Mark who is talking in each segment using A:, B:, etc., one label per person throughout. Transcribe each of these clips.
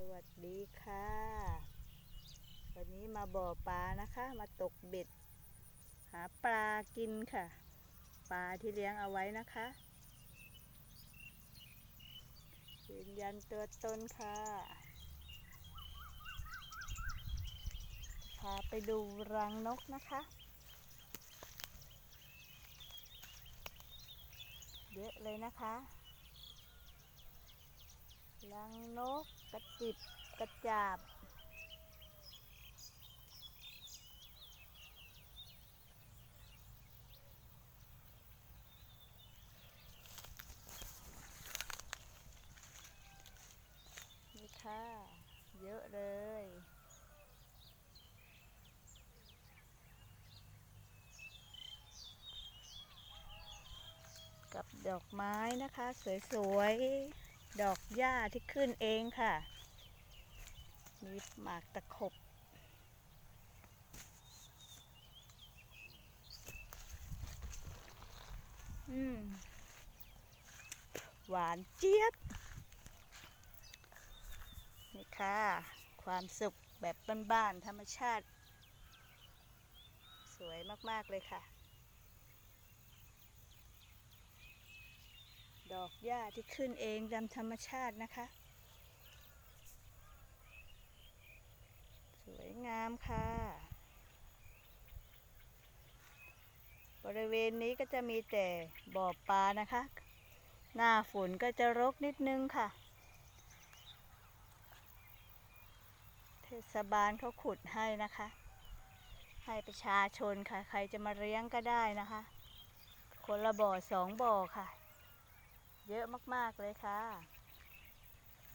A: สวัสดีค่ะ วันนี้มาบ่อปลานะคะ มาตกเบ็ด หาปลากินค่ะ ปลาที่เลี้ยงเอาไว้นะคะยืนยันตัวตนค่ะ พาไปดูรังนกนะคะ เยอะเลยนะคะรังนก ระจิบกระจาบ นี่ค่ะ เยอะเลยกับดอกไม้นะคะ สวย ๆ ดอกหญ้าที่ขึ้นเองค่ะ มีหมากตะขบ อืม หวานเจี๊ยบ นี่ค่ะ ความสุขแบบบ้านๆธรรมชาติ สวยมาก ๆ เลยค่ะ อกหญ้าที่ขึ้นเองตามธรรมชาตินะคะ สวยงามค่ะ บริเวณนี้ก็จะมีแต่บ่อปลานะคะ หน้าฝนก็จะรกนิดนึงค่ะ เทศบาลเขาขุดให้นะคะ ให้ประชาชนค่ะ ใครจะมาเลี้ยงก็ได้นะคะคนละบ่อสองบ่อค่ะ เยอะมากๆเลยค่ะ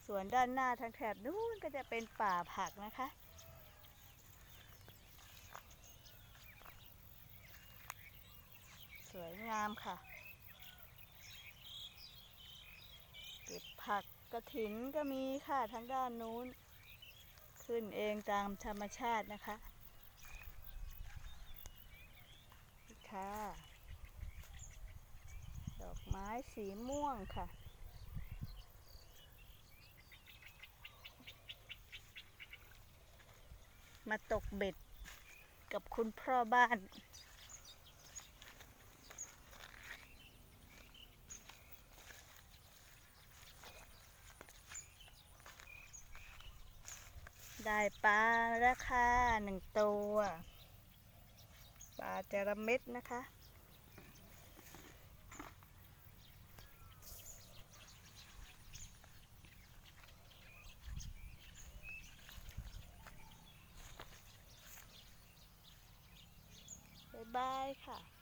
A: ส่วนด้านหน้าทางแถบนู้นก็จะเป็นป่าผักนะคะ สวยงามค่ะ เก็บผักกระถินก็มีค่ะทางด้านนู้น ขึ้นเองตามธรรมชาตินะคะนี่ค่ะ ดอกไม้ สีม่วงค่ะ มาตกเบ็ดกับคุณพ่อบ้านได้ปลาแล้วค่ะหนึ่งตัว ปลาจระเม็ดนะคะ บายค่ะ